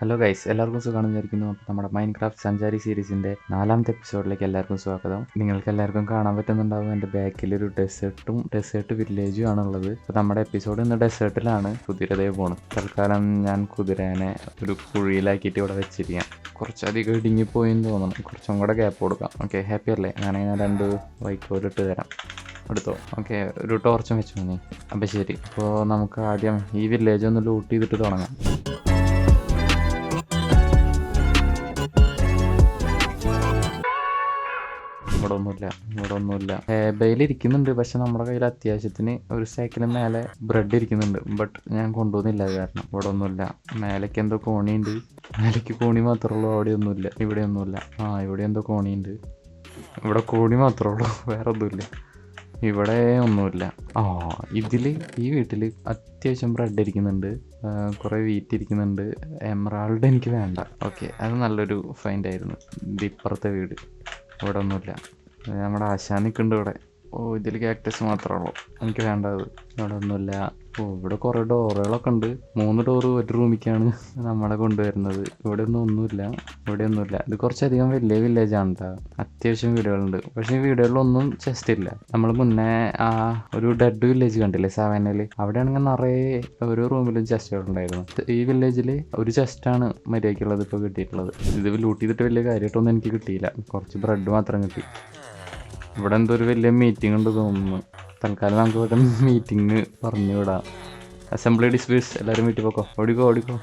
Hello guys എല്ലാവർക്കും സുഖമാണെന്ന് വിചാരിക്കുന്നു. അപ്പോൾ നമ്മുടെ മൈൻക്രാഫ്റ്റ് സഞ്ചാരി സീരീസിന്റെ നാലാമത്തെ എപ്പിസോഡിലേക്ക് എല്ലാവർക്കും സ്വാഗതം. നിങ്ങൾക്ക് എല്ലാവർക്കും കാണാൻ പറ്റുന്നുണ്ടാവും. എന്റെ ബാക്കിൽ ഒരു ഡെസേർട്ടും ഡെസേർട്ട് വില്ലേജും ആണുള്ളത്. അപ്പോൾ നമ്മുടെ എപ്പിസോഡ് ഇന്ന് ഡെസേർട്ടിലാണ് കുതിരതയെ പോണ്. തൽക്കാലം ഞാൻ കുതിരേനെ ഒരു കുഴിയിലാക്കിയിട്ട് ഇവിടെ വെച്ചിരിക്കാം. കുറച്ചധികം ഇടുങ്ങിപ്പോയെന്ന് തോന്നണം കുറച്ചും കൂടെ ഗ്യാപ്പ് കൊടുക്കാം. ഓക്കെ ഹാപ്പി അല്ലേ? അങ്ങനെ ഞാൻ രണ്ട് വൈക്കോലിട്ട് തരാം. എടുത്തോ? ഓക്കെ ഒരു ടോർച്ചും വെച്ചു മതി അപ്പം ശരി. അപ്പോൾ നമുക്ക് ആദ്യം ഈ വില്ലേജ് ഒന്ന് ലൂട്ട് ചെയ്തിട്ട് തുടങ്ങാം. ഇവിടെ ഒന്നുമില്ല ഇവിടെ ഒന്നുമില്ല ഇരിക്കുന്നുണ്ട് പക്ഷെ നമ്മുടെ കയ്യിൽ അത്യാവശ്യത്തിന് ഒരു സൈക്കിളിന് മേലെ ബ്രെഡ് ഇരിക്കുന്നുണ്ട്. ബട്ട് ഞാൻ കൊണ്ടുവന്നില്ല കാരണം. ഇവിടെ ഒന്നുമില്ല മേലേക്ക് എന്തോ കോണിയുണ്ട്. മേലേക്ക് കോണി മാത്രമേ ഉള്ളൂ അവിടെ ഒന്നുമില്ല ഇവിടെ ഒന്നുമില്ല ആ ഇവിടെ എന്തോ കോണിയുണ്ട്. ഇവിടെ കോണി മാത്രമേ ഉള്ളൂ വേറെ ഒന്നുമില്ല ഇവിടെ ഒന്നുമില്ല. ആ ഇതിൽ ഈ വീട്ടിൽ അത്യാവശ്യം ബ്രെഡ് ഇരിക്കുന്നുണ്ട്. കുറേ വീറ്റ് ഇരിക്കുന്നുണ്ട്. എമറാൾഡ് എനിക്ക് വേണ്ട. ഓക്കെ അത് നല്ലൊരു ഫൈൻഡ് ആയിരുന്നു. ഇപ്പുറത്തെ വീട്. ഇവിടെ ഒന്നുമില്ല നമ്മുടെ ആശാനിക്കുണ്ട് ഇവിടെ. ഓ ഇതിൽ ക്യാക്ടസ് മാത്രമേ ഉള്ളൂ എനിക്ക് വേണ്ടത്. ഇവിടെ ഒന്നുമില്ല ഓ ഇവിടെ കുറേ ഡോറുകളൊക്കെ ഉണ്ട്. മൂന്ന് ഡോറ് ഒരു റൂമിലേക്കാണ് നമ്മളെ കൊണ്ടുവരുന്നത്. ഇവിടെ ഒന്നും ഒന്നുമില്ല. ഇവിടെ ഒന്നുമില്ല ഇത് കുറച്ചധികം വലിയ വില്ലേജാണ് കേട്ടോ അത്യാവശ്യം വീടുകളുണ്ട്. പക്ഷേ ഈ വീടുകളിലൊന്നും ചെസ്റ്റ് ഇല്ല. നമ്മൾ മുന്നേ ആ ഒരു ഡെഡ് വില്ലേജ് കണ്ടില്ലേ സെവനിൽ അവിടെയാണെങ്കിൽ നിറയെ ഓരോ റൂമിലും ചെസ്റ്റുകളുണ്ടായിരുന്നു ഈ വില്ലേജിൽ ഒരു ചെസ്റ്റാണ് മര്യാദയ്ക്കുള്ളത് ഇപ്പോൾ കിട്ടിയിട്ടുള്ളത്. ഇത് ലൂട്ട് ചെയ്തിട്ട് വലിയ കാര്യമായിട്ടൊന്നും എനിക്ക് കിട്ടിയില്ല. കുറച്ച് ബ്രെഡ് മാത്രം കിട്ടി. ഇവിടെ എന്തോ ഒരു വലിയ മീറ്റിംഗ് ഉണ്ട് തോന്നുന്നു. തൽക്കാലം നമുക്ക് ഇവിടെ മീറ്റിംഗ് പറഞ്ഞു വിടാം അസംബ്ലി ഡിസ്പ്യൂസ് എല്ലാവരും വീട്ടിൽ പോക്കോ? ഓടിക്കോ ഓടിക്കോ.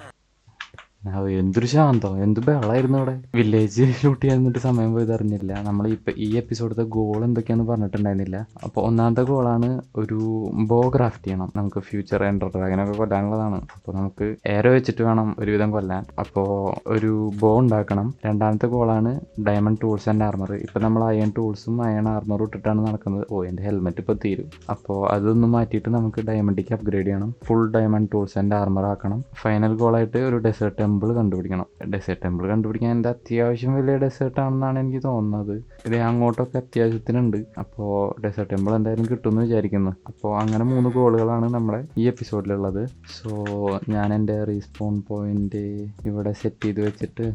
എന്തൊരു ശാന്തം. എന്ത് ബഹളായിരുന്നു ഇവിടെ വില്ലേജ് ലൂട്ട് ചെയ്യാൻ നിന്നിട്ട് സമയം പോയത് അറിഞ്ഞില്ല. നമ്മൾ ഇപ്പം ഈ എപ്പിസോഡത്തെ ഗോൾ എന്തൊക്കെയാന്ന് പറഞ്ഞിട്ടുണ്ടായിരുന്നില്ല. അപ്പോൾ ഒന്നാമത്തെ ഗോളാണ് ഒരു ബോ ക്രാഫ്റ്റ് ചെയ്യണം. നമുക്ക് ഫ്യൂച്ചർ എൻഡർ ഡ്രാഗനൊക്കെ കൊല്ലാനുള്ളതാണ്. അപ്പോൾ നമുക്ക് ഏരോ വെച്ചിട്ട് വേണം ഒരുവിധം കൊല്ലാൻ. അപ്പോ ഒരു ബോ ഉണ്ടാക്കണം. രണ്ടാമത്തെ ഗോളാണ് ഡയമണ്ട് ടൂൾസ് ആൻഡ് ആർമർ ഇപ്പം നമ്മൾ അയൺ ടൂൾസും അയൺ ആർമറും ഇട്ടിട്ടാണ് നടക്കുന്നത്. ഓ എന്റെ ഹെൽമെറ്റ് ഇപ്പോൾ തീരും. അപ്പോ അതൊന്ന് മാറ്റിയിട്ട് നമുക്ക് ഡയമണ്ടിക്ക് അപ്ഗ്രേഡ് ചെയ്യണം. Full diamond tools and armour ആക്കണം. ഫൈനൽ ഗോളായിട്ട് ഒരു ഡെസേർട്ട് ടെമ്പിൾ കണ്ടുപിടിക്കണം. ഡെസേർട്ട് ടെമ്പിൾ കണ്ടുപിടിക്കാൻ എന്റെ അത്യാവശ്യം വലിയ ഡെസേർട്ട് ആണെന്നാണ് എനിക്ക് തോന്നുന്നത്. ഇത് അങ്ങോട്ടൊക്കെ അത്യാവശ്യത്തിനുണ്ട്. അപ്പോൾ ഡെസേർട്ട് ടെമ്പിൾ എന്തായാലും കിട്ടുമെന്ന് വിചാരിക്കുന്നു. അപ്പോൾ അങ്ങനെ മൂന്ന് ഗോളുകളാണ് നമ്മുടെ ഈ എപ്പിസോഡിലുള്ളത് സോ ഞാൻ എന്റെ റീസ്പോൺ പോയിന്റ് ഇവിടെ സെറ്റ് ചെയ്ത് വെച്ചിട്ട്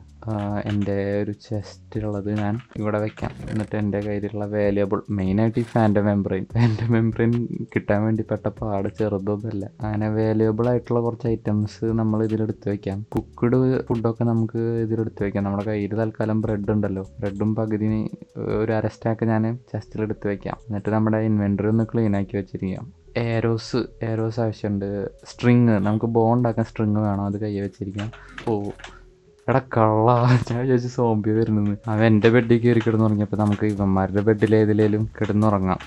എന്റെ ഒരു ചെസ്റ്റ് ഉള്ളത് ഞാൻ ഇവിടെ വെക്കാം. എന്നിട്ട് എന്റെ കയ്യിലുള്ള വാല്യബിൾ മെയിനായിട്ട് ഈ ഫാന്റെ മെമ്പറിൻ ഫാന്റെ മെമ്പറിൻ കിട്ടാൻ വേണ്ടി പെട്ടപ്പോൾ പാട് ചെറുതൊന്നുമല്ല. അങ്ങനെ വാല്യബിൾ ആയിട്ടുള്ള കുറച്ച് ഐറ്റംസ് നമ്മൾ ഇതിലെടുത്ത് വെക്കാം. കുക്ക്ഡ് ഫുഡൊക്കെ നമുക്ക് ഇതിലെടുത്ത് വെക്കാം. നമ്മുടെ കയ്യിൽ തൽക്കാലം ബ്രെഡ് ഉണ്ടല്ലോ. ബ്രെഡും പകുതി ഒരു അര സ്റ്റാക്ക് ഞാൻ ചെസ്റ്റിലെടുത്ത് വെക്കാം. എന്നിട്ട് നമ്മുടെ ഇൻവെന്ററി ഒന്ന് ക്ലീൻ ആക്കി വെച്ചിരിക്കാം. ഏരോസ് ഏരോസ് ആവശ്യമുണ്ട്. സ്ട്രിങ് നമുക്ക് ബോ ഉണ്ടാക്കാൻ സ്ട്രിങ് വേണം. അത് കയ്യിൽ വെച്ചിരിക്കാം. ഓ എടാ കള്ള ഞാൻ ചോദിച്ചു സോംബി വരുന്നത് അവൻ എന്റെ ബെഡിൽ കയറി കിടന്നുറങ്ങിയപ്പോൾ നമുക്ക് ഇവന്മാരുടെ ബെഡിൽ ഏതിലേലും കിടന്നുറങ്ങാം.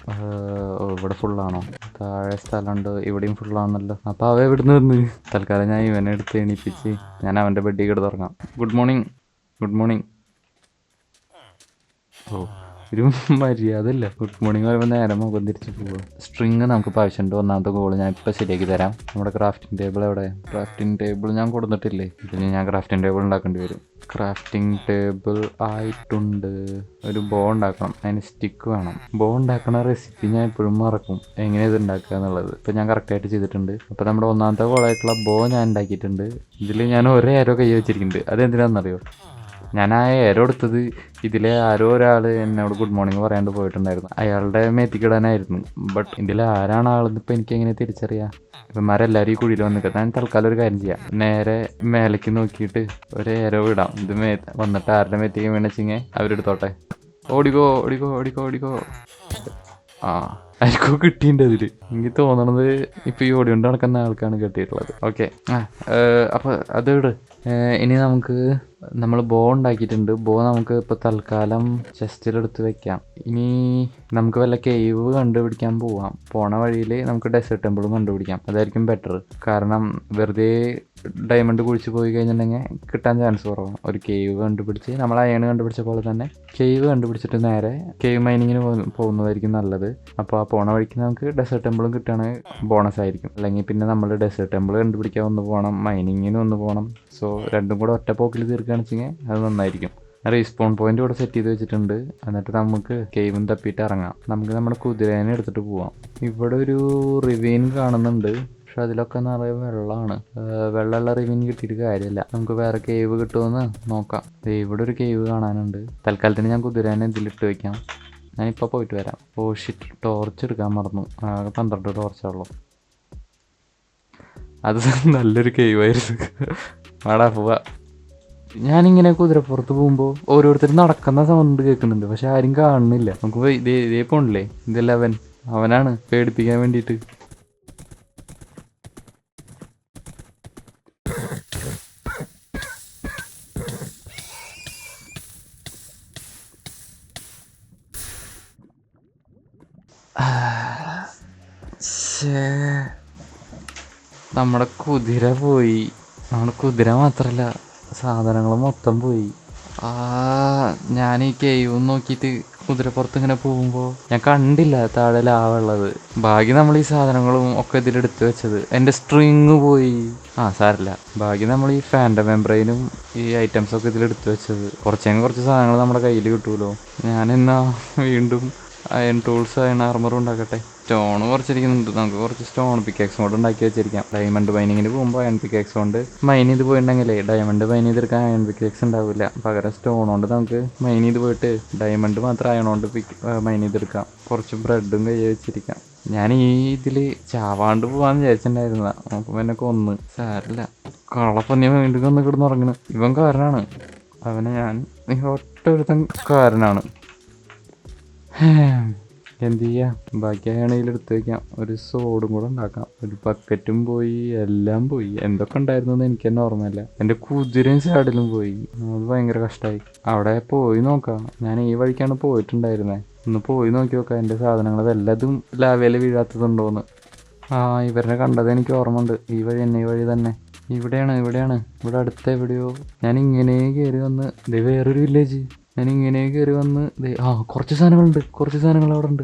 ഇവിടെ ഫുള്ളാണോ താഴെ സ്ഥലമുണ്ട് ഇവിടെയും ഫുള്ളാണല്ലോ അപ്പോൾ അവ എവിടുന്ന് വന്ന്? തൽക്കാലം ഞാൻ ഇവനെ എടുത്ത് എണീപ്പിച്ച് ഞാൻ അവന്റെ ബെഡിൽ കിടന്നുറങ്ങാം. ഗുഡ് മോർണിംഗ് ഗുഡ് മോർണിംഗ് ഓ. ഒരു മര്യാദ ഇല്ല ഗുഡ് മോർണിംഗ് പറയുമ്പോൾ നേരെ മുഖം തിരിച്ച് പോകും സ്ട്രിങ് നമുക്ക് ആവശ്യമുണ്ട്. ഒന്നാമത്തെ ഗോൾ ഞാൻ ഇപ്പോൾ ശരിയാക്കി തരാം. നമ്മുടെ ക്രാഫ്റ്റിംഗ് ടേബിൾ എവിടെ? ക്രാഫ്റ്റിംഗ് ടേബിൾ ഞാൻ കൊടുത്തിട്ടില്ലേ? ഇതിന് ഞാൻ ക്രാഫ്റ്റിംഗ് ടേബിൾ ഉണ്ടാക്കേണ്ടി വരും. ക്രാഫ്റ്റിംഗ് ടേബിൾ ആയിട്ടുണ്ട്. ഒരു ബോ ഉണ്ടാക്കണം. അതിന് സ്റ്റിക്ക് വേണം. ബോ ഉണ്ടാക്കണ റെസിപ്പി ഞാൻ എപ്പോഴും മറക്കും. എങ്ങനെ ഇത് ഉണ്ടാക്കുക എന്നുള്ളത്. ഇപ്പം ഞാൻ കറക്റ്റായിട്ട് ചെയ്തിട്ടുണ്ട്. അപ്പോൾ നമ്മുടെ ഒന്നാമത്തെ ഗോളായിട്ടുള്ള ബോ ഞാൻ ഉണ്ടാക്കിയിട്ടുണ്ട്. ഇതിൽ ഞാൻ ഒരേ ആരോ കൈ വെച്ചിരിക്കുന്നുണ്ട്. അതെന്തിനാണെന്നറിയോ? ഞാൻ ആ ഏരോ എടുത്തത്. ഇതിലെ ആരോ ഒരാൾ എന്നോട് ഗുഡ് മോർണിംഗ് പറയാണ്ട് പോയിട്ടുണ്ടായിരുന്നു. അയാളുടെ മേത്തിക്കിടാനായിരുന്നു ബട്ട് ഇതിൽ ആരാണ് ആളെന്ന് ഇപ്പം എനിക്ക് എങ്ങനെ തിരിച്ചറിയാം? ഇവന്മാരെല്ലാവരും ഈ കുഴിയിൽ വന്നിട്ട് ഞാൻ തൽക്കാലം ഒരു കാര്യം ചെയ്യാം. നേരെ മേലേക്ക് നോക്കിയിട്ട് ഒരു ഏരോ ഇടാം ഇത് മേ വന്നിട്ട് ആരുടെ മേത്തേക്ക് വീണച്ചിങ്ങ? അവരെടുത്തോട്ടെ. ഓടിക്കോ ഓടിക്കോ ഓടിക്കോ ഓടിക്കോ. ആ ആർക്കോ കിട്ടിയിട്ടുണ്ട് അതിൽ. എനിക്ക് തോന്നണത് ഇപ്പൊ ഈ ഓടി കൊണ്ട് നടക്കുന്ന ആൾക്കാണ് കിട്ടിയിട്ടുള്ളത്. ഓക്കെ ആ അപ്പോൾ അത് ഏഹ് ഇനി നമുക്ക് നമ്മൾ ബോ ഉണ്ടാക്കിയിട്ടുണ്ട്. ബോ നമുക്ക് ഇപ്പോൾ തൽക്കാലം ചെസ്റ്റിലെടുത്ത് വെക്കാം. ഇനി നമുക്ക് വല്ല കേവ് കണ്ടുപിടിക്കാൻ പോവാം. പോണ വഴിയിൽ നമുക്ക് ഡെസേർട്ട് ടെമ്പിളും കണ്ടുപിടിക്കാം. അതായിരിക്കും ബെറ്റർ കാരണം വെറുതെ ഡയമണ്ട് കുഴിച്ച് പോയി കഴിഞ്ഞിട്ടുണ്ടെങ്കിൽ കിട്ടാൻ ചാൻസ് കുറവാണ്. ഒരു കേവ് കണ്ടുപിടിച്ച് നമ്മൾ അയണ് കണ്ടുപിടിച്ച പോലെ തന്നെ കേവ് കണ്ടുപിടിച്ചിട്ട് നേരെ കേവ് മൈനിങ്ങിന് പോകുന്നതായിരിക്കും നല്ലത്. അപ്പോൾ ആ പോണ വഴിക്ക് നമുക്ക് ഡെസേർട്ട് ടെമ്പിളും കിട്ടുകയാണെങ്കിൽ ബോണസ് ആയിരിക്കും. അല്ലെങ്കിൽ പിന്നെ നമ്മൾ ഡെസേർട്ട് ടെമ്പിൾ കണ്ടുപിടിക്കാൻ ഒന്ന് പോകണം മൈനിങ്ങിന് ഒന്ന് പോകണം. സോ രണ്ടും കൂടെ ഒറ്റ പോക്കിൽ തീർക്കുകയാണെന്ന് അത് നന്നായിരിക്കും. റീസ്പോൺ പോയിന്റ് ഇവിടെ സെറ്റ് ചെയ്ത് വെച്ചിട്ടുണ്ട്. എന്നിട്ട് നമുക്ക് കേവും തപ്പിയിട്ട് ഇറങ്ങാം. നമുക്ക് നമ്മുടെ കുതിരേനെ എടുത്തിട്ട് പോവാം. ഇവിടെ ഒരു റിവീൻ കാണുന്നുണ്ട്. പക്ഷെ അതിലൊക്കെ നിറയെ വെള്ളമാണ്. വെള്ളമുള്ള റിവ്യൂന് കിട്ടിയിട്ട് കാര്യമില്ല. നമുക്ക് വേറെ കേവ് കിട്ടുമെന്ന് നോക്കാം. ഇവിടെ ഒരു കേവ് കാണാനുണ്ട്. തൽക്കാലത്തിന് ഞാൻ കുതിരേനെ ഇതിലിട്ട് വെക്കാം. ഞാനിപ്പോൾ പോയിട്ട് വരാം. ഓ ഷിറ്റ് ടോർച്ച് എടുക്കാൻ മറന്നു. ആകെ പന്ത്രണ്ട് ടോർച്ചുള്ളൂ അത് നല്ലൊരു കേവായിരുന്നു വാടാ പോവാ. ഞാനിങ്ങനെ കുതിരപ്പുറത്ത് പോകുമ്പോൾ ഓരോരുത്തരും നടക്കുന്ന സൗണ്ട് കേൾക്കുന്നുണ്ട്. പക്ഷെ ആരും കാണുന്നില്ല. നമുക്ക് ഇതേ ഇതേ പോണില്ലേ ഇതല്ല അവൻ? അവനാണ്. പേടിപ്പിക്കാൻ വേണ്ടിയിട്ട്. ശ്ശേ. നമ്മുടെ കുതിര പോയി. നമ്മുടെ കുതിര മാത്രല്ല സാധനങ്ങൾ മൊത്തം പോയി. ആ ഞാൻ ഈ കേവ് നോക്കിയിട്ട് കുതിരപ്പുറത്ത് ഇങ്ങനെ പോകുമ്പോൾ ഞാൻ കണ്ടില്ല താഴെ ലാവുള്ളത് ഭാഗ്യം നമ്മൾ ഈ സാധനങ്ങളും ഒക്കെ ഇതിലെടുത്ത് വെച്ചത്. എന്റെ സ്ട്രിങ് പോയി. ആ സാരല്ല. ഭാഗ്യം നമ്മൾ ഈ ഫാന്റെ മെമ്പറൈനും ഈ ഐറ്റംസ് ഒക്കെ ഇതിലെടുത്ത് വെച്ചത്. കുറച്ചേ കുറച്ച് സാധനങ്ങൾ നമ്മുടെ കയ്യിൽ കിട്ടുമല്ലോ ഞാനെന്നാ വീണ്ടും അയൺ ടൂൾസ് അയൺ ആർമറും ഉണ്ടാക്കട്ടെ. സ്റ്റോൺ കുറച്ചിരിക്കുന്നുണ്ട് നമുക്ക് കുറച്ച് സ്റ്റോൺ പിക്കാക്സ് കൊണ്ട് ഉണ്ടാക്കി വെച്ചിരിക്കാം. ഡയമണ്ട് മൈനിങ്ങിന് പോകുമ്പോൾ അയൺ പിക്കാക്സ് കൊണ്ട് മൈൻ ചെയ്ത് പോയിട്ടുണ്ടെങ്കിലേ ഡയമണ്ട് മൈൻ ചെയ്തെടുക്കാൻ അയൺ പിക്കാക്സ് ഉണ്ടാവില്ല. പകരം സ്റ്റോൺ കൊണ്ട് നമുക്ക് മൈൻ ചെയ്ത് പോയിട്ട് ഡയമണ്ട് മാത്രം അയൺ കൊണ്ട് പിക്ക് മൈൻ ചെയ്തെടുക്കാം. കുറച്ച് ബ്രെഡും കൈ വെച്ചിരിക്കാം. ഞാൻ ഈ ഇതിൽ ചാവാണ്ട് പോവാന്ന് വിചാരിച്ചിട്ടുണ്ടായിരുന്ന നോക്കുമ്പോൾ എന്നെ കൊന്ന്. സാരല്ല. കളപ്പന്നി വീണ്ടും കൊന്ന് കിടന്ന് ഉറങ്ങണ് ഇവൻ കാരനാണ്. അവനെ ഞാൻ ഒറ്റ ഒരുത്തൻ കാരനാണ്. ഹേം. ചെയ്യുക ബാക്കി ആണെങ്കിൽ എടുത്ത് വെക്കാം. ഒരു സോഡും കൂടെ ഉണ്ടാക്കാം. ഒരു ബക്കറ്റും പോയി. എല്ലാം പോയി. എന്തൊക്കെ ഉണ്ടായിരുന്നു എന്ന് എനിക്ക് തന്നെ ഓർമ്മയില്ല. എന്റെ കുതിരയും സാഡിലും പോയി. അത് ഭയങ്കര കഷ്ടമായി അവിടെ പോയി നോക്കാം. ഞാൻ ഈ വഴിക്കാണ് പോയിട്ടുണ്ടായിരുന്നത് ഒന്ന് പോയി നോക്കി നോക്കാം. എന്റെ സാധനങ്ങൾ വല്ലതും ലാവേല വീഴാത്തതുണ്ടോന്ന്. ആ ഇവരെ കണ്ടത് എനിക്ക് ഓർമ്മയുണ്ട്. ഈ വഴി തന്നെ ഈ വഴി തന്നെ. ഇവിടെയാണ് ഇവിടെയാണ്. ഇവിടെ അടുത്ത എവിടെയോ ഞാൻ ഇങ്ങനെ കയറി വന്ന് ഇത് വേറൊരു വില്ലേജ് ഞാൻ ഇങ്ങനെ കയറി വന്ന് ആ കുറച്ച് സാധനങ്ങളുണ്ട് കുറച്ച് സാധനങ്ങൾ അവിടെ ഉണ്ട്.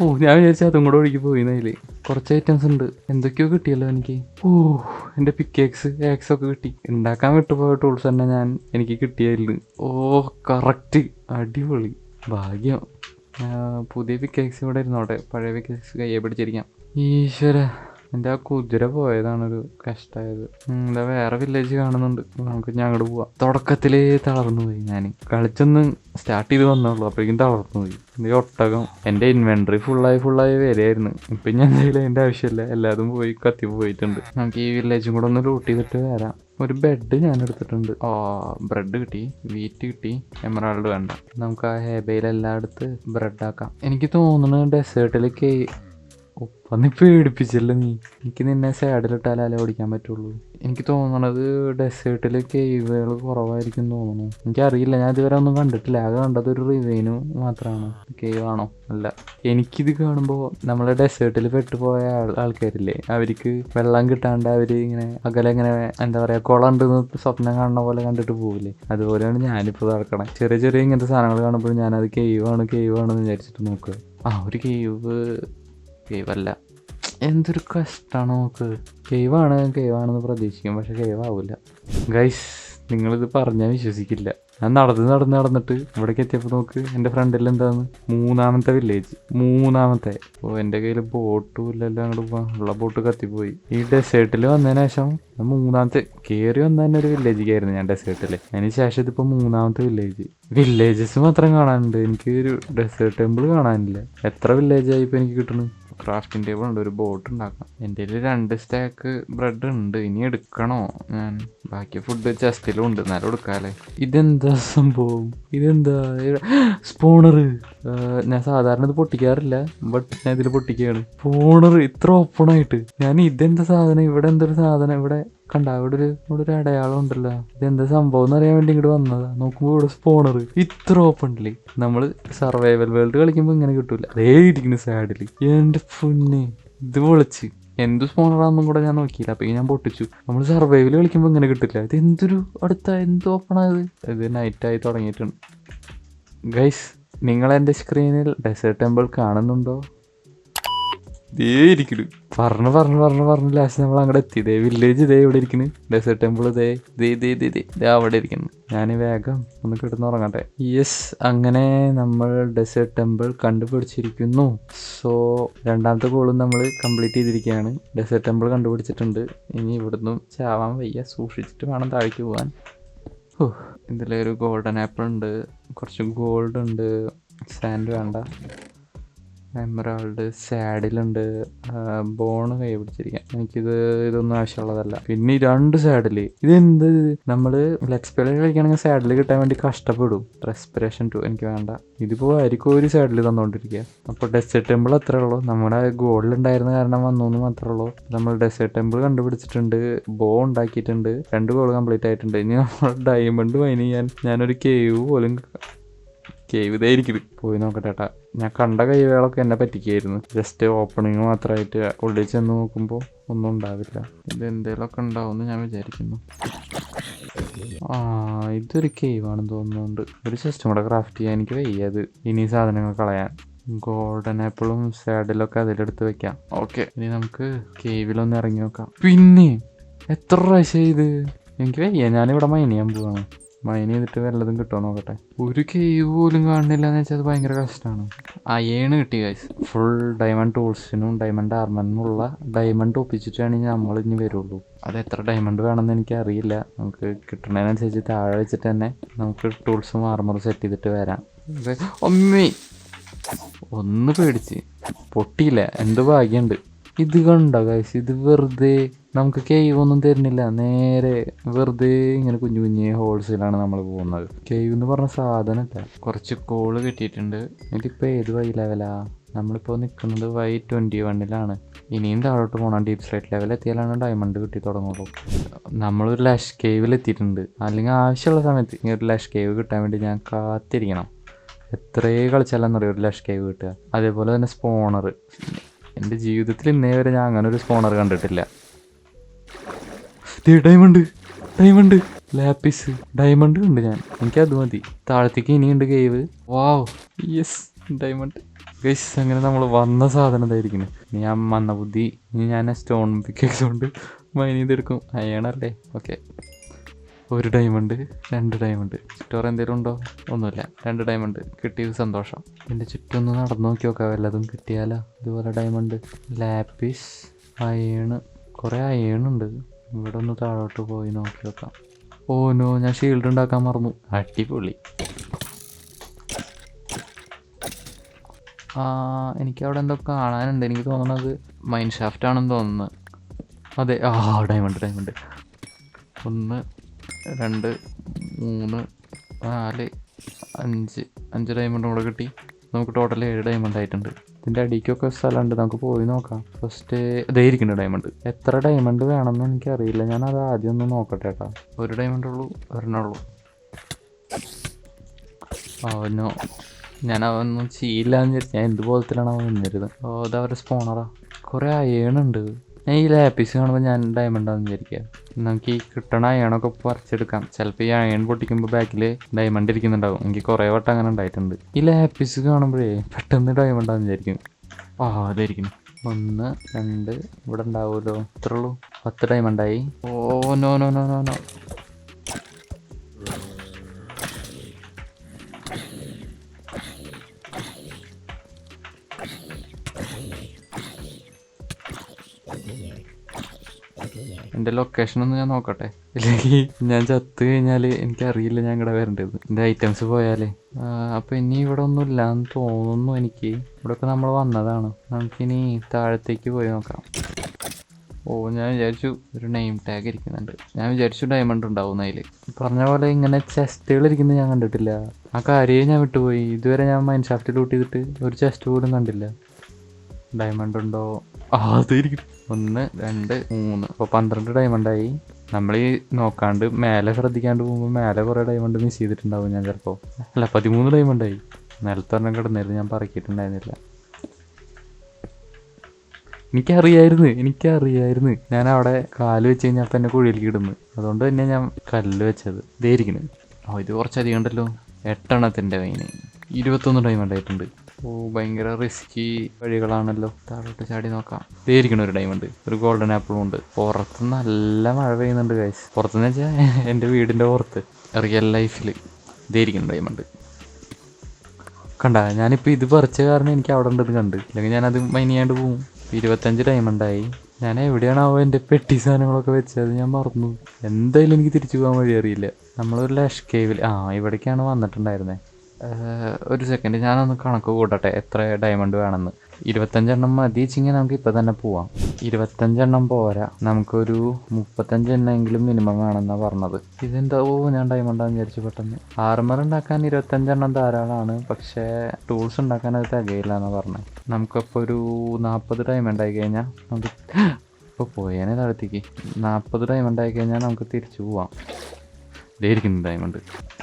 ഓ ഞാൻ വിചാരിച്ച അതും കൂടെ ഒഴുകി പോയി അതിൽ കുറച്ച് ഐറ്റംസ് ഉണ്ട്. എന്തൊക്കെയോ കിട്ടിയല്ലോ എനിക്ക്. ഓ എന്റെ പിക്കേക്സ് ആക്സ് ഒക്കെ കിട്ടി. ഉണ്ടാക്കാൻ വിട്ടുപോയ ടൂൾസ് തന്നെ ഞാൻ എനിക്ക് കിട്ടിയായിരുന്നു. ഓ കറക്റ്റ് അടിപൊളി. ഭാഗ്യം. പുതിയ പിക്കേക്സ് ഇവിടെ ഇരുന്നോട്ടെ. പഴയ പിക്കേക്സ് കയ്യെ പിടിച്ചിരിക്കാം. ഈശ്വര. എന്റെ ആ കുതിര പോയതാണ് ഒരു കഷ്ടമായത് എന്താ വേറെ വില്ലേജ് കാണുന്നുണ്ട്. നമുക്ക് ഞാൻ അങ്ങോട്ട് പോവാം. തുടക്കത്തിലേ തളർന്നു പോയി ഞാൻ കളിച്ചൊന്ന് സ്റ്റാർട്ട് ചെയ്ത് വന്നുള്ളൂ അപ്പോഴേക്കും തളർന്നു പോയി. എന്റെ ഒട്ടകം എന്റെ ഇൻവെൻട്രി ഫുള്ളായി ഫുള്ളായി വരെയായിരുന്നു ഇപ്പം ഞാൻ എന്തെങ്കിലും അതിന്റെ ആവശ്യമില്ല. എല്ലാതും പോയി കത്തി പോയിട്ടുണ്ട്. നമുക്ക് ഈ വില്ലേജും കൂടെ ഒന്ന് ലൂട്ട് ചെയ്തിട്ട് വരാം. ഒരു ബെഡ് ഞാൻ എടുത്തിട്ടുണ്ട്. ഓ ബ്രെഡ് കിട്ടി വീറ്റ് കിട്ടി എമറാൾഡ് വേണ്ട. നമുക്ക് ആ ഹേബയിലെല്ലാം എടുത്ത് ബ്രെഡ് ആക്കാം. എനിക്ക് തോന്നുന്നു ഡെസേർട്ടിലേക്ക് ഒപ്പന്ന് പേടിപ്പിച്ചല്ലോ. നീ എനിക്ക് നിന്നെ സൈഡിലിട്ടാലേ ഓടിക്കാൻ പറ്റുള്ളൂ. എനിക്ക് തോന്നണത് ഡെസേർട്ടിൽ കേവുകൾ കുറവായിരിക്കും തോന്നുന്നു എനിക്കറിയില്ല. ഞാൻ ഇതുവരെ ഒന്നും കണ്ടിട്ടില്ല. ആകെ കണ്ടത് ഒരു റിവൈനു മാത്രമാണ് കേവ് ആണോ? അല്ല. എനിക്കിത് കാണുമ്പോൾ നമ്മളെ ഡെസേർട്ടിൽ പെട്ടുപോയ ആൾ ആൾക്കാരില്ലേ? അവർക്ക് വെള്ളം കിട്ടാണ്ട് അവർ ഇങ്ങനെ അകലെ ഇങ്ങനെ എന്താ പറയുക കുളം ഉണ്ടെന്ന് സ്വപ്നം കാണുന്ന പോലെ കണ്ടിട്ട് പോകില്ലേ അതുപോലെയാണ് ഞാനിപ്പോൾ നടക്കണേ. ചെറിയ ചെറിയ ഇങ്ങനത്തെ സാധനങ്ങൾ കാണുമ്പോൾ ഞാനത് കേവാണ് കേവാണെന്ന് വിചാരിച്ചിട്ട് നോക്കുക. ആ ഒരു കേവ് കേവല്ല. എന്തൊരു കഷ്ടമാണ് നമുക്ക്. കേവാണ് കേവാണെന്ന് പ്രതീക്ഷിക്കും പക്ഷെ കേവാവില്ല ഗൈസ് നിങ്ങളിത് പറഞ്ഞാൽ വിശ്വസിക്കില്ല. ഞാൻ നടന്ന് നടന്ന് നടന്നിട്ട് ഇവിടേക്ക് എത്തിയപ്പോൾ നോക്ക് എന്റെ ഫ്രണ്ടിൽ എന്താന്ന്? മൂന്നാമത്തെ വില്ലേജ് മൂന്നാമത്തെ. ഓ എന്റെ കയ്യിൽ ബോട്ടും ഇല്ലല്ലോ അങ്ങോട്ട് ഉള്ള ബോട്ട് കത്തിപ്പോയി. ഈ ഡെസേർട്ടിൽ വന്നതിന് ശേഷം മൂന്നാമത്തെ കയറി വന്ന തന്നെ ഒരു വില്ലേജിലായിരുന്നു ഞാൻ ഡെസേർട്ടിൽ അതിന് ശേഷം ഇതിപ്പോൾ മൂന്നാമത്തെ വില്ലേജ് വില്ലേജസ് മാത്രം കാണാനുണ്ട്. എനിക്ക് ഒരു ഡെസേർട്ട് ടെമ്പിൾ കാണാനില്ല. എത്ര വില്ലേജായി ഇപ്പോൾ എനിക്ക് കിട്ടുന്നു ക്രാഫ്റ്റിംഗ് ടേബിൾ ഉണ്ട് ഒരു ബോട്ട് ഉണ്ടാക്കാം എന്റെ കയ്യിൽ രണ്ട് സ്റ്റാക്ക് ബ്രെഡ് ഉണ്ട് ഇനി എടുക്കണോ? ഞാൻ ബാക്കി ഫുഡ് ചെസ്റ്റിലും ഉണ്ട് എന്നാലും എടുക്കാല്ലേ? ഇതെന്താ സംഭവം? ഇതെന്താ? സ്പോണർ ഞാൻ സാധാരണ ഇത് പൊട്ടിക്കാറില്ല ബട്ട് ഞാൻ ഇതിൽ പൊട്ടിക്കുകയാണ് സ്പോണർ ഇത്ര ഓപ്പണായിട്ട് ഞാൻ ഇതെന്താ സാധനം? ഇവിടെ എന്തൊരു സാധനം? ഇവിടെ കണ്ട അവിടെ ഒരു ഇവിടെ ഒരു അടയാളം ഉണ്ടല്ലോ. ഇത് എന്താ സംഭവം എന്ന് അറിയാൻ വേണ്ടി ഇങ്ങോട്ട് വന്നതാ. നോക്കുമ്പോൾ ഇവിടെ സ്പോണർ ഇത്ര ഓപ്പൺ ഇല്ലേ നമ്മൾ സർവൈവൽ വേൾഡ് കളിക്കുമ്പോൾ ഇങ്ങനെ കിട്ടൂല. അതേ ഇരിക്കുന്നു സാഡിൽ എന്റെ പൊന്നെ. ഇത് പൊളിച്ച്. എന്ത് സ്പോണറാന്നും കൂടെ ഞാൻ നോക്കിയില്ല. അപ്പൊ ഞാൻ പൊട്ടിച്ചു. നമ്മൾ സർവൈവൽ കളിക്കുമ്പോൾ ഇങ്ങനെ കിട്ടില്ല ഇത് എന്തൊരു അടുത്ത എന്ത് ഓപ്പൺ ആയത്? ഇത് ആയി തുടങ്ങിയിട്ടുണ്ട്. ഗൈസ് നിങ്ങൾ എന്റെ സ്ക്രീനിൽ ഡെസേർട്ട് ടെമ്പിൾ കാണുന്നുണ്ടോ? ദേ ഇരിക്കണ് പറഞ്ഞു പറഞ്ഞു പറഞ്ഞു പറഞ്ഞു. ലാസ്റ്റ് നമ്മൾ അങ്ങോട്ട് എത്തി. ദേ വില്ലേജ് ദേ ഇവിടെ ഇരിക്കണ്. ഡെസേർട്ട് ടെമ്പിൾ ദേ ദേ ദേ ദേ ദേ അവിടെ ഇരിക്കുന്നു ഞാൻ വേഗം ഒന്ന് കിടന്നുറങ്ങട്ടെ യെസ് അങ്ങനെ നമ്മൾ ഡെസേർട്ട് ടെമ്പിൾ കണ്ടുപിടിച്ചിരിക്കുന്നു. സോ രണ്ടാമത്തെ കോളും നമ്മൾ കംപ്ലീറ്റ് ചെയ്തിരിക്കുകയാണ് ഡെസേർട്ട് ടെമ്പിൾ കണ്ടുപിടിച്ചിട്ടുണ്ട്. ഇനി ഇവിടുന്ന് ചാവാൻ വയ്യ. സൂക്ഷിച്ചിട്ട് വേണം താഴേക്ക് പോകാൻ ഇതിലൊരു ഗോൾഡൻ ആപ്പിൾ ഉണ്ട്. കുറച്ച് ഗോൾഡ് ഉണ്ട്. സാൻഡ് വേണ്ട. എമറാൾഡ് സാഡിലുണ്ട്. ബോണ് കൈ പിടിച്ചിരിക്കാം എനിക്കിത് ഇതൊന്നും ആവശ്യമുള്ളതല്ല. പിന്നെ ഈ രണ്ട് സാഡിൽ ഇതെന്ത്? നമ്മൾ ലെക്സ്പെയർ കഴിക്കണമെങ്കിൽ സാഡിൽ കിട്ടാൻ വേണ്ടി കഷ്ടപ്പെടും. റെസ്പിറേഷൻ ടു എനിക്ക് വേണ്ട. ഇതിപ്പോ ആയിരിക്കും ഒരു സാഡിൽ തന്നുകൊണ്ടിരിക്കുക അപ്പോൾ ഡെസേർട്ട് ടെമ്പിൾ അത്രേ ഉള്ളൂ. നമ്മുടെ ഗോൾഡ് ഉണ്ടായിരുന്ന കാരണം വന്നു എന്ന് മാത്രമേ ഉള്ളൂ. നമ്മൾ ഡെസേർട്ട് ടെമ്പിൾ കണ്ടുപിടിച്ചിട്ടുണ്ട്. ബോ ഉണ്ടാക്കിയിട്ടുണ്ട്. രണ്ട് ഗോൾ കംപ്ലീറ്റ് ആയിട്ടുണ്ട്. ഇനി നമ്മൾ ഡയമണ്ട് മൈൻ ചെയ്യാൻ. ഞാനൊരു കേവ് പോലും കേവ് ഇതായിരിക്കും പോയി നോക്കട്ടെ ഏട്ടാ. ഞാൻ കണ്ട കൈവേളൊക്കെ എന്നെ പറ്റിക്കായിരുന്നു. ജസ്റ്റ് ഓപ്പണിങ് മാത്രമായിട്ട് ഉള്ളിൽ ചെന്ന് നോക്കുമ്പോൾ ഒന്നും ഉണ്ടാവില്ല. ഇത് എന്തേലൊക്കെ ഉണ്ടാവും ഞാൻ വിചാരിക്കുന്നു. ആ ഇതൊരു കേവാണെന്ന് തോന്നുന്നുണ്ട്. ഒരു സിസ്റ്റം കൂടെ ക്രാഫ്റ്റ് ചെയ്യാൻ എനിക്ക് വയ്യത് ഇനി സാധനങ്ങൾ കളയാൻ. ഗോൾഡൻ ആപ്പിളും സാഡിലൊക്കെ അതിലെടുത്ത് വെക്കാം. ഓക്കെ ഇനി നമുക്ക് കേവിലൊന്ന് ഇറങ്ങി നോക്കാം. പിന്നെ എത്ര പ്രാവശ്യം ഇത്? എനിക്ക് വയ്യ. ഞാനിവിടെ മൈൻ ചെയ്യാൻ പോവാണ്. മൈൻ ചെയ്തിട്ട് വല്ലതും കിട്ടുമോ നോക്കട്ടെ? ഒരു കേവ് പോലും കാണുന്നില്ല എന്ന് വെച്ചാൽ അത് ഭയങ്കര കഷ്ടമാണ് അയേണ് കിട്ടി ഗൈസ് ഫുൾ ഡയമണ്ട് ടൂൾസിനും ഡയമണ്ട് ആർമറിനുള്ള ഡയമണ്ട് ഒപ്പിച്ചിട്ടാണ് നമ്മൾ ഇനി വരുള്ളൂ. അത് എത്ര ഡയമണ്ട് വേണമെന്ന് എനിക്ക് അറിയില്ല നമുക്ക് കിട്ടുന്നതിനനുസരിച്ച് താഴെ വെച്ചിട്ട് തന്നെ നമുക്ക് ടൂൾസും ആർമറും സെറ്റ് ചെയ്തിട്ട് വരാം. അമ്മേ ഒന്ന് പേടിച്ച്. പൊട്ടിയില്ല. എന്ത് ഭാഗ്യമുണ്ട് ഇത് കണ്ടോ ഗൈസ് ഇത് വെറുതെ നമുക്ക് കേവ് ഒന്നും തരുന്നില്ല. നേരെ വെറുതെ ഇങ്ങനെ കുഞ്ഞു കുഞ്ഞു ഹോൾസെയിലാണ് നമ്മൾ പോകുന്നത്. കേവ് എന്ന് പറഞ്ഞ സാധനമല്ല കുറച്ച് കോൾ കിട്ടിയിട്ടുണ്ട്. ഇതിപ്പോൾ ഏത് വൈ ലെവലാ നമ്മളിപ്പോൾ നിൽക്കുന്നത് വൈ ട്വന്റി വണ്ണിലാണ് ഇനിയും താഴോട്ട് പോകണം ഡീപ് സ്ട്രൈറ്റ് ലെവൽ എത്തിയാലാണ് ഡയമണ്ട് കിട്ടി തുടങ്ങുള്ളൂ. നമ്മളൊരു ലഷ് കേവിൽ എത്തിയിട്ടുണ്ട്. അല്ലെങ്കിൽ ആവശ്യമുള്ള സമയത്ത് ഇങ്ങനെ ഒരു ലഷ് കേവ് കിട്ടാൻ വേണ്ടി ഞാൻ കാത്തിരിക്കണം. എത്രയേ കളിച്ചാലെന്നറിയോ ഒരു ലഷ് കേവ് കിട്ടുക. അതേപോലെ തന്നെ സ്പോണർ എന്റെ ജീവിതത്തിൽ ഇന്നേ വരെ ഞാൻ അങ്ങനെ ഒരു സ്പോണർ കണ്ടിട്ടില്ല. ഡയമണ്ട് ഡയമണ്ട് ലാപ്പിസ് ഡയമണ്ട് ഉണ്ട് ഞാൻ. എനിക്ക് അത് മതി. താഴത്തേക്ക് ഇനിയുണ്ട് cave wow yes diamond guys അങ്ങനെ നമ്മൾ വന്ന സാധനം ഇതായിരിക്കുന്നു ഇനി ഞാൻ വന്ന ബുദ്ധി ഇനി ഞാൻ സ്റ്റോൺ പിക്കേസ് കൊണ്ട് മൈൻ ചെയ്തെടുക്കും. അയണല്ലേ? ഓക്കെ ഒരു ഡയമണ്ട് രണ്ട് ഡയമണ്ട് സ്റ്റോർ എന്തെങ്കിലും ഉണ്ടോ? ഒന്നുമില്ല. രണ്ട് ഡയമണ്ട് കിട്ടിയത് സന്തോഷം. എന്റെ ചുറ്റൊന്ന് നടന്നു നോക്കി നോക്കാം. വല്ലതും കിട്ടിയാലോ? ഇതുപോലെ ഡയമണ്ട് ലാപ്പിസ് അയേണ് കുറേ അയേണുണ്ട് ഇവിടെ ഒന്ന് താഴോട്ട് പോയി നോക്കി നോക്കാം ഓ നോ ഞാൻ ഷീൽഡ് ഉണ്ടാക്കാൻ മറന്നു. അടിപൊളി. എനിക്ക് അവിടെ എന്തോ കാണാനുണ്ട്. എനിക്ക് തോന്നുന്നത് മൈൻഡ് ഷാഫ്റ്റ് ആണെന്ന് തോന്നുന്നു. അതെ ആ ഡയമണ്ട് ഡയമണ്ട് ഒന്ന് രണ്ട് മൂന്ന് നാല് അഞ്ച് അഞ്ച് ഡയമണ്ട് കൂടെ കിട്ടി. നമുക്ക് ടോട്ടൽ ഏഴ് ഡയമണ്ട് ആയിട്ടുണ്ട്. ഇതിന്റെ അടിക്കൊക്കെ സ്ഥലമുണ്ട്. നമുക്ക് പോയി നോക്കാം. ഫസ്റ്റ് ഇതേ ഇരിക്കുന്നുണ്ട് ഡയമണ്ട് എത്ര ഡയമണ്ട് വേണമെന്ന് എനിക്കറിയില്ല. ഞാൻ അത് ആദ്യം ഒന്ന് നോക്കട്ടെ കേട്ടോ ഒരു ഡയമണ്ട് ഉള്ളൂ ഒരെണ്ണുള്ളൂ അവനോ ഞാൻ അവനൊന്നും ചെയ്യില്ല എന്ന് വിചാരിച്ചു ഞാൻ എന്ത് പോലത്തിലാണ് അവൻ നിന്നിരുന്നത്? ഓ അതവരുടെ സ്പോണറാ കുറേ അയേണുണ്ട് ഞാൻ ഈ ലാപ്പീസ് കാണുമ്പോൾ ഞാൻ ഡയമണ്ട് ആണെന്ന് വിചാരിക്കുക നമുക്ക് ഈ കിട്ടണ അയണൊക്കെ പറിച്ചെടുക്കാം. ചിലപ്പോൾ ഈ അയൺ പൊട്ടിക്കുമ്പോൾ ബാക്കിൽ ഡയമണ്ട് ഇരിക്കുന്നുണ്ടാവും. എനിക്ക് കുറേ വട്ടം അങ്ങനെ ഉണ്ടായിട്ടുണ്ട്. ഈ ലാപ്പീസ് കാണുമ്പോഴേ പെട്ടെന്ന് ഡയമണ്ട് ആണെന്ന് വിചാരിക്കും. ആ അതായിരിക്കും. ഒന്ന് രണ്ട് ഇവിടെ ഉണ്ടാവുമല്ലോ. ഇത്രയുള്ളൂ പത്ത് ഡയമണ്ടായി ഓ no no no no no എന്റെ ലൊക്കേഷൻ ഒന്ന് ഞാൻ നോക്കട്ടെ? ഇല്ലെങ്കിൽ ഞാൻ ചത്ത് കഴിഞ്ഞാൽ എനിക്കറിയില്ല ഞാൻ ഇവിടെ വരേണ്ടത്. എന്റെ ഐറ്റംസ് പോയാലേ. അപ്പോൾ ഇനി ഇവിടെ ഒന്നും ഇല്ലാന്ന് തോന്നുന്നു എനിക്ക്. ഇവിടെയൊക്കെ നമ്മൾ വന്നതാണ്. നമുക്കിനി താഴത്തേക്ക് പോയി നോക്കാം. ഓ ഞാൻ വിചാരിച്ചു ഒരു നെയിം ടാഗ് ഇരിക്കുന്നുണ്ട്. ഞാൻ വിചാരിച്ചു ഡയമണ്ട് ഉണ്ടാവും അതിൽ പറഞ്ഞ പോലെ ഇങ്ങനെ ചെസ്റ്റുകൾ ഇരിക്കുന്നത് ഞാൻ കണ്ടിട്ടില്ല. ആ കാര്യം ഞാൻ വിട്ടുപോയി. ഇതുവരെ ഞാൻ മൈൻഡ് ഷാഫ്റ്റ് ലൂട്ട് ചെയ്തിട്ട് ഒരു ചെസ്റ്റ് പോലും കണ്ടില്ല. ഡയമണ്ട് ഉണ്ടോ? ആ അതായിരിക്കും ഒന്ന് രണ്ട് മൂന്ന്. അപ്പോൾ പന്ത്രണ്ട് ഡയമണ്ടായി നമ്മൾ ഈ നോക്കാണ്ട് മേലെ ശ്രദ്ധിക്കാണ്ട് പോകുമ്പോൾ മേലെ കുറേ ഡയമണ്ട് മിസ് ചെയ്തിട്ടുണ്ടാവും ഞാൻ ചിലപ്പോൾ അല്ല പതിമൂന്ന് ഡയമണ്ടായി നിലത്തൊരെണ്ണം കിടന്നായിരുന്നു ഞാൻ പറക്കിയിട്ടുണ്ടായിരുന്നില്ല. എനിക്കറിയായിരുന്നു എനിക്കറിയായിരുന്നു. ഞാൻ അവിടെ കാൽ വെച്ച് കഴിഞ്ഞാൽ തന്നെ കുഴിയിലേക്ക് ഇടുന്നു. അതുകൊണ്ട് തന്നെ ഞാൻ കല്ല് വെച്ചത്. ഇതേയിരിക്കുന്നു ഓ ഇത് കുറച്ചധികം ഉണ്ടല്ലോ. എട്ടെണ്ണത്തിന്റെ വൈന് ഇരുപത്തൊന്ന് ഡയമണ്ട് ആയിട്ടുണ്ട്. ഓ ഭയങ്കര റിസ്കി വഴികളാണല്ലോ. താഴോട്ട് ചാടി നോക്കാം. ഇതായിരിക്കണം ഒരു ഡയമണ്ട് ഒരു ഗോൾഡൻ ആപ്പിളും ഉണ്ട്. പുറത്ത് നല്ല മഴ പെയ്യുന്നുണ്ട് ഗൈസ് പുറത്തുനിന്ന് വെച്ചാൽ എന്റെ വീടിന്റെ പുറത്ത്. റിയൽ ലൈഫിൽ ഇതായിരിക്കണം ഡയമണ്ട് കണ്ട ഞാനിപ്പോൾ ഇത് പറിച്ച കാരണം എനിക്ക് അവിടെ ഉണ്ടത് കണ്ട്. അല്ലെങ്കിൽ ഞാനത് മൈനിയാണ്ട് പോവും. ഇരുപത്തഞ്ച് ഡയമണ്ടായി ഞാൻ എവിടെയാണാവോ എന്റെ പെട്ടി സാധനങ്ങളൊക്കെ വെച്ചത്. ഞാൻ മറന്നു. എന്തായാലും എനിക്ക് തിരിച്ചു പോകാൻ വഴി അറിയില്ല നമ്മളൊരു ലഷ് കേവിൽ ആ ഇവിടേക്കാണ് വന്നിട്ടുണ്ടായിരുന്നത് ഒരു സെക്കൻഡ് ഞാനൊന്ന് കണക്ക് കൂട്ടട്ടെ എത്ര ഡയമണ്ട് വേണമെന്ന്. ഇരുപത്തഞ്ചെണ്ണം മതി വെച്ചെങ്കിൽ നമുക്ക് ഇപ്പം തന്നെ പോവാം. ഇരുപത്തഞ്ചെണ്ണം പോരാ. നമുക്കൊരു മുപ്പത്തഞ്ചെണ്ണമെങ്കിലും മിനിമം വേണമെന്നാണ് പറഞ്ഞത്. ഇതെന്താ ഓ ഞാൻ ഡയമണ്ടാന്ന് വിചാരിച്ചു പെട്ടെന്ന്. ആർമർ ഉണ്ടാക്കാൻ ഇരുപത്തഞ്ചെണ്ണം ധാരാളമാണ് പക്ഷേ ടൂൾസ് ഉണ്ടാക്കാൻ അത് തികയില്ല എന്നാണ് പറഞ്ഞത് നമുക്കപ്പോൾ ഒരു നാൽപ്പത് ഡയമണ്ട് ആയി കഴിഞ്ഞാൽ നമുക്ക് ഇപ്പോൾ പോയേനെ താഴത്തേക്ക്. നാൽപ്പത് ഡയമണ്ട് ആയി കഴിഞ്ഞാൽ നമുക്ക് തിരിച്ചു പോവാം. ഇതായിരിക്കുന്നു ഡയമണ്ട്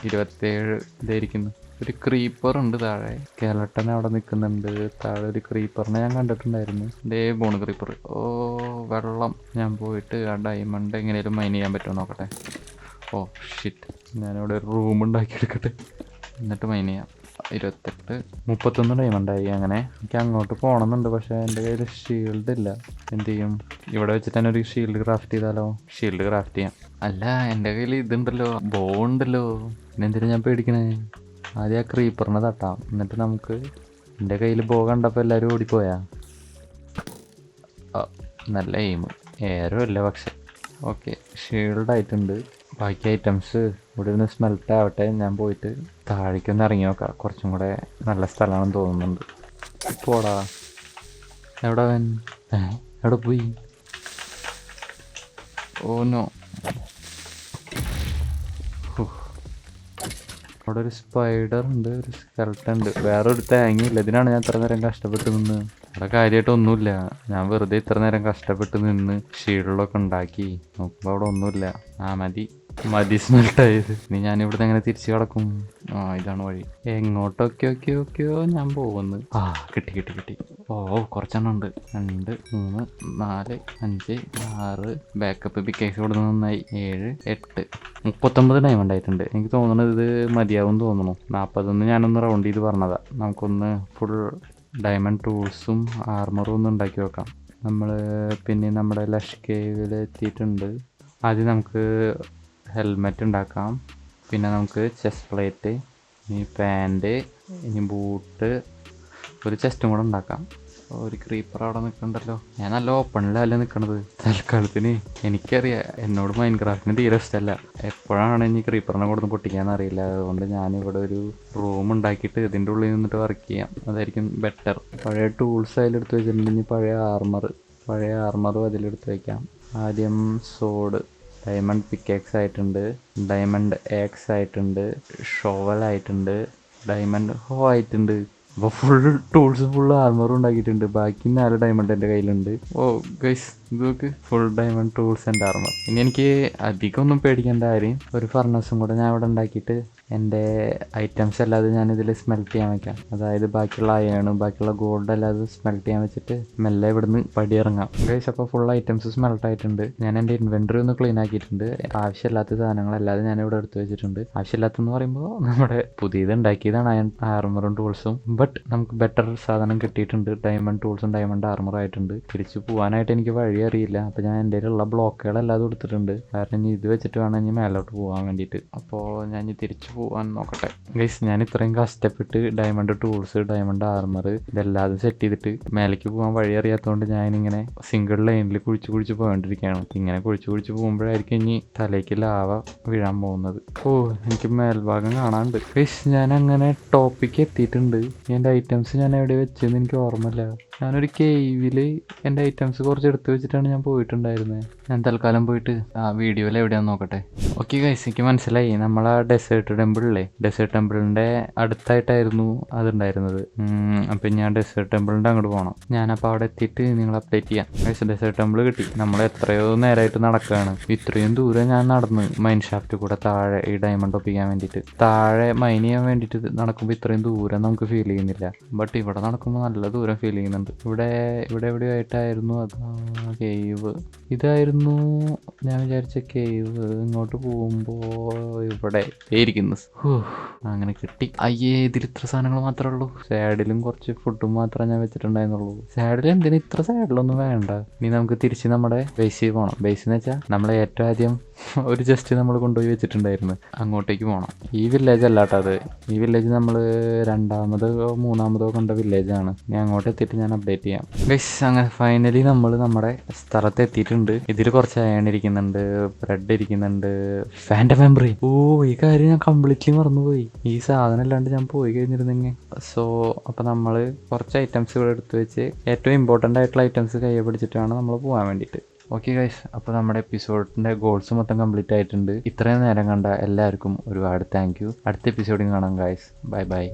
ഇരുപത്തേഴ് ഇതായിരിക്കുന്നു ഒരു ക്രീപ്പർ ഉണ്ട് താഴെ. കേലട്ടൻ അവിടെ നിൽക്കുന്നുണ്ട് താഴെ ഒരു ക്രീപ്പറിനെ ഞാൻ കണ്ടിട്ടുണ്ടായിരുന്നു. ഇതേ ബോണ് ക്രീപ്പർ ഓ വെള്ളം. ഞാൻ പോയിട്ട് ആ ഡയമണ്ട് എങ്ങനെയാലും മൈൻ ചെയ്യാൻ പറ്റുമോ നോക്കട്ടെ. ഓ ഷിറ്റ് ഞാനിവിടെ ഒരു റൂം ഉണ്ടാക്കിയെടുക്കട്ടെ. എന്നിട്ട് മൈൻ ചെയ്യാം. ഇരുപത്തെട്ട് മുപ്പത്തൊന്ന് ഡയമണ്ടായി അങ്ങനെ. എനിക്ക് അങ്ങോട്ട് പോകണമെന്നുണ്ട് പക്ഷേ എന്റെ കയ്യിൽ ഷീൽഡ് ഇല്ല. എന്ത് ചെയ്യും? ഇവിടെ വെച്ചിട്ട് തന്നെ ഒരു ഷീൽഡ് ക്രാഫ്റ്റ് ചെയ്താലോ? ഷീൽഡ് ക്രാഫ്റ്റ് ചെയ്യാം. അല്ല എന്റെ കയ്യിൽ ഇതുണ്ടല്ലോ. ബോ ഉണ്ടല്ലോ. പിന്നെ എന്തിനാ ഞാൻ പേടിക്കണേ? ആദ്യം ആ ക്രീപ്പറിനെ തട്ടാം. എന്നിട്ട് നമുക്ക് എന്റെ കയ്യിൽ ബോ കണ്ടപ്പോൾ എല്ലാവരും ഓടിപ്പോയാ? നല്ല എയിം ഏരോ അല്ല പക്ഷെ. ഓക്കെ ഷീൽഡ് ആയിട്ടുണ്ട് ബാക്കി ഐറ്റംസ് ഇവിടെ നിന്ന് സ്മെൽറ്റ് ആവട്ടെ. ഞാൻ പോയിട്ട് താഴേക്കൊന്ന് ഇറങ്ങി നോക്കാം. കുറച്ചും കൂടെ നല്ല സ്ഥലമാണെന്ന് തോന്നുന്നുണ്ട്. പോടാ. എവിടെ അവൻ? എവിടെ പോയി? ഓ നോ അവിടെ ഒരു സ്പൈഡർ ഉണ്ട് ഒരു സ്കെൽട്ടൻ ഉണ്ട്. വേറെ ഒരു തേങ്ങയില്ല ഇതിനാണ് ഞാൻ ഇത്ര നേരം കഷ്ടപ്പെട്ട് നിന്ന്. അവിടെ കാര്യമായിട്ട് ഒന്നുമില്ല. ഞാൻ വെറുതെ ഇത്ര നേരം കഷ്ടപ്പെട്ട് നിന്ന് ഷീൽഡൊക്കെ ഉണ്ടാക്കി. നോക്കുമ്പോൾ അവിടെ ഒന്നുമില്ല. ആ മതി. മതി സ്മെൽട്ടായത് ഇനി ഞാൻ ഇവിടുന്ന് എങ്ങനെ തിരിച്ചു കിടക്കും? ആ ഇതാണ് വഴി. എങ്ങോട്ടൊക്കെ ഓക്കെ ഒക്കെയോ ഞാൻ പോകുന്നു. ആ കിട്ടി കിട്ടി കിട്ടി. ഓ കുറച്ചെണ്ണം ഉണ്ട് രണ്ട് മൂന്ന് നാല് അഞ്ച് ആറ്. ബാക്കപ്പ് പിക്കേസ് ഇവിടെ നിന്ന് നന്നായി. ഏഴ് എട്ട്. മുപ്പത്തൊമ്പത് ഡയമണ്ട് ആയിട്ടുണ്ട്. എനിക്ക് തോന്നുന്നത് ഇത് മതിയാവും തോന്നുന്നു നാൽപ്പതൊന്ന് ഞാനൊന്ന് റൗണ്ട് ചെയ്ത് പറഞ്ഞതാ. നമുക്കൊന്ന് ഫുൾ ഡയമണ്ട് ടൂൾസും ആർമറും ഒന്ന് ഉണ്ടാക്കി വെക്കാം. നമ്മൾ പിന്നെ നമ്മുടെ ലഷ് കേവിൽ എത്തിയിട്ടുണ്ട്. ആദ്യം നമുക്ക് ഹെൽമെറ്റ് ഉണ്ടാക്കാം. പിന്നെ നമുക്ക് ചെസ്റ്റ് പ്ലേറ്റ് ഇനി പാന്റ് ഇനി ബൂട്ട് ഒരു ചെസ്റ്റും കൂടെ ഉണ്ടാക്കാം. ഒരു ക്രീപ്പർ അവിടെ നിൽക്കണ്ടല്ലോ. ഞാൻ നല്ല ഓപ്പണിലല്ലേ നിൽക്കണത് തൽക്കാലത്തിന് എനിക്കറിയാം എന്നോട് മൈൻഡ് ക്രാഫ്റ്റിന് തീരെ ഇഷ്ടമല്ല എപ്പോഴാണ് ഇനി ക്രീപ്പറിനെ കൊടുത്ത് പൊട്ടിക്കാൻ അറിയില്ല. അതുകൊണ്ട് ഞാനിവിടെ ഒരു റൂം ഉണ്ടാക്കിയിട്ട് ഇതിന്റെ ഉള്ളിൽ നിന്നിട്ട് വർക്ക് ചെയ്യാം. അതായിരിക്കും ബെറ്റർ പഴയ ടൂൾസ് അതിലെടുത്ത് വെച്ചിട്ടുണ്ടെങ്കിൽ പഴയ ആർമർ പഴയ ആർമറും അതിലെടുത്ത് വയ്ക്കാം ആദ്യം സോഡ് ഡയമണ്ട് പിക്കേക്സ് ആയിട്ടുണ്ട്. ഡയമണ്ട് എക്സ് ആയിട്ടുണ്ട്. ഷോവൽ ആയിട്ടുണ്ട്. ഡയമണ്ട് ഹോ ആയിട്ടുണ്ട്. അപ്പോൾ ഫുൾ ടൂൾസ് ഫുൾ ആർമറും ഉണ്ടാക്കിയിട്ടുണ്ട്. ബാക്കി നാല് ഡയമണ്ട് എന്റെ കയ്യിലുണ്ട്. ഓ ഗൈസ് ഇത് നോക്ക്. Full diamond tools and armour ഇനി എനിക്ക് അധികം ഒന്നും പേടിക്കേണ്ട കാര്യം ഒരു ഫർണസും കൂടെ ഞാൻ ഇവിടെ ഉണ്ടാക്കിയിട്ട് എന്റെ ഐറ്റംസ് അല്ലാതെ ഞാൻ ഇതിൽ സ്മെൽറ്റ് ചെയ്യാൻ വെക്കാം. അതായത് ബാക്കിയുള്ള അയണും ബാക്കിയുള്ള ഗോൾഡ് അല്ലാതെ സ്മെൽറ്റ് ചെയ്യാൻ വെച്ചിട്ട് മെല്ലെ ഇവിടുന്ന് പടിയിറങ്ങാം. ഗൈസ് അപ്പോൾ ഫുൾ ഐറ്റംസ് സ്മെൽറ്റ് ആയിട്ടുണ്ട്. ഞാൻ എന്റെ ഇൻവെന്ററി ഒന്ന് ക്ലീൻ ആക്കിയിട്ടുണ്ട്. ആവശ്യമില്ലാത്ത സാധനങ്ങളല്ലാതെ ഞാൻ ഇവിടെ എടുത്തു വെച്ചിട്ടുണ്ട്. ആവശ്യമില്ലാത്തെന്ന് പറയുമ്പോൾ നമ്മുടെ പുതിയത് ഉണ്ടാക്കിയതാണ് അയൺ ആർമറും ടൂൾസും ബട്ട് നമുക്ക് ബെറ്റർ സാധനം കിട്ടിയിട്ടുണ്ട്. ഡയമണ്ട് ടൂൾസും ഡയമണ്ട് ആർമറും ആയിട്ടുണ്ട്. തിരിച്ചു പോകാനായിട്ട് എനിക്ക് വഴി അറിയില്ല. അപ്പോൾ ഞാൻ എന്റെ ഉള്ള ബ്ലോക്കുകളെല്ലാം എടുത്തിട്ടുണ്ട്. കാരണം ഇനി ഇത് വെച്ചിട്ട് വേണം ഇനി മേലോട്ട് പോകാൻ വേണ്ടിയിട്ട്. അപ്പോൾ ഞാൻ തിരിച്ചു പോകാൻ നോക്കട്ടെ ഗൈസ് ഞാൻ ഇത്രയും കഷ്ടപ്പെട്ട് ഡയമണ്ട് ടൂൾസ് ഡയമണ്ട് ആർമർ ഇതെല്ലാതും സെറ്റ് ചെയ്തിട്ട് മേലേക്ക് പോകാൻ വഴി അറിയാത്തതുകൊണ്ട് ഞാനിങ്ങനെ സിംഗിൾ ലൈനിൽ കുഴിച്ച് കുഴിച്ച് പോകേണ്ടിരിക്കുകയാണ് ഇങ്ങനെ കുഴിച്ച് കുഴിച്ച് പോകുമ്പോഴായിരിക്കും ഇനി തലേക്ക് ലാവ വീഴാൻ പോകുന്നത്. ഓ എനിക്ക് മേൽഭാഗം കാണാനുണ്ട്. ഗൈസ് ഞാൻ അങ്ങനെ ടോപ്പിക്ക് എത്തിയിട്ടുണ്ട്. എന്റെ ഐറ്റംസ് ഞാൻ എവിടെ വെച്ചെന്ന് എനിക്ക് ഓർമ്മയില്ല. ഞാനൊരു കേവിൽ എന്റെ ഐറ്റംസ് കുറച്ച് എടുത്തു വെച്ചിട്ടാണ് ഞാൻ പോയിട്ടുണ്ടായിരുന്നത് ഞാൻ തൽക്കാലം പോയിട്ട് ആ വീഡിയോയിൽ എവിടെയാന്ന് നോക്കട്ടെ. ഓക്കെ ഗൈസ് എനിക്ക് മനസ്സിലായി. നമ്മൾ ആ ഡെസേർട്ട് ടെമ്പിളില്ലേ? ഡെസേർട്ട് ടെമ്പിളിന്റെ അടുത്തായിട്ടായിരുന്നു അതുണ്ടായിരുന്നത്. അപ്പം ഞാൻ ഡെസേർട്ട് ടെമ്പിളിന്റെ അങ്ങോട്ട് പോകണം ഞാനപ്പോൾ അവിടെ എത്തിയിട്ട് നിങ്ങൾ അപ്ഡേറ്റ് ചെയ്യാം. പക്ഷേ ഡെസേർട്ട് ടെമ്പിൾ കിട്ടി. നമ്മൾ എത്രയോ നേരമായിട്ട് നടക്കുകയാണ് ഇത്രയും ദൂരം ഞാൻ നടന്ന് മൈൻ ഷാഫ്റ്റ് കൂടെ താഴെ ഈ ഡയമണ്ട് ഒപ്പിക്കാൻ വേണ്ടിയിട്ട്. താഴെ മൈൻ ചെയ്യാൻ വേണ്ടിയിട്ട് നടക്കുമ്പോൾ ഇത്രയും ദൂരം നമുക്ക് ഫീൽ ചെയ്യുന്നില്ല. ബട്ട് ഇവിടെ നടക്കുമ്പോൾ നല്ല ദൂരം ഫീൽ ചെയ്യുന്നുണ്ട്. ഇവിടെ ഇവിടെ എവിടെയായിട്ടായിരുന്നു? അത് കേവ് ഇതായിരുന്നു ഞാൻ വിചാരിച്ച കേവ് ഇങ്ങോട്ട് പോകുമ്പോൾ ഇവിടെ. ഇരിക്കുന്നു. ബിസിനസ് അങ്ങനെ കിട്ടി. അയ്യേ ഇതിൽ ഇത്ര സാധനങ്ങൾ മാത്രമേ ഉള്ളൂ. സാഡിലും കുറച്ച് ഫുഡും മാത്രമേ ഞാൻ വെച്ചിട്ടുണ്ടായിരുന്നുള്ളൂ. സാഡിൽ എന്തിനാ ഇത്ര സാഡിലൊന്നും വേണ്ട. ഇനി നമുക്ക് തിരിച്ച് നമ്മുടെ ബേസിൽ പോകണം ബേസ് എന്ന് വെച്ചാൽ നമ്മൾ ഏറ്റവും ആദ്യം ഒരു ജസ്റ്റ് നമ്മൾ കൊണ്ടുപോയി വെച്ചിട്ടുണ്ടായിരുന്നു. അങ്ങോട്ടേക്ക് പോകണം ഈ വില്ലേജ് അല്ല കേട്ടോ അത്. ഈ വില്ലേജ് നമ്മൾ രണ്ടാമതോ മൂന്നാമതോ കണ്ട വില്ലേജാണ് ഞാൻ അങ്ങോട്ട് എത്തിയിട്ട് ഞാൻ അപ്ഡേറ്റ് ചെയ്യാം. ഗൈസ് അങ്ങനെ ഫൈനലി നമ്മൾ നമ്മുടെ സ്ഥലത്ത് എത്തിയിട്ടുണ്ട്. ഇതിൽ കുറച്ച് അയൺ ഇരിക്കുന്നുണ്ട് ബ്രെഡ് ഇരിക്കുന്നുണ്ട് ഫാന്റെ മെമ്പറി ഓ ഈ കാര്യം ഞാൻ കംപ്ലീറ്റ്ലി മറന്നുപോയി. ഈ സാധനം അല്ലാണ്ട് ഞാൻ പോയി കഴിഞ്ഞിരുന്നെങ്കിൽ സോ അപ്പോൾ നമ്മൾ കുറച്ച് ഐറ്റംസ് ഇവിടെ എടുത്തു വെച്ച് ഏറ്റവും ഇമ്പോർട്ടന്റ് ആയിട്ടുള്ള ഐറ്റംസ് കൈ പിടിച്ചിട്ടാണ് നമ്മൾ പോകാൻ വേണ്ടിയിട്ട്. ഓക്കെ ഗൈസ് അപ്പോൾ നമ്മുടെ എപ്പിസോഡിന്റെ ഗോൾസ് മൊത്തം കംപ്ലീറ്റ് ആയിട്ടുണ്ട്. ഇത്രയും നേരം കണ്ട എല്ലാവർക്കും ഒരുപാട് താങ്ക് യു അടുത്ത എപ്പിസോഡിൽ കാണാം ഗൈസ് ബൈ ബൈ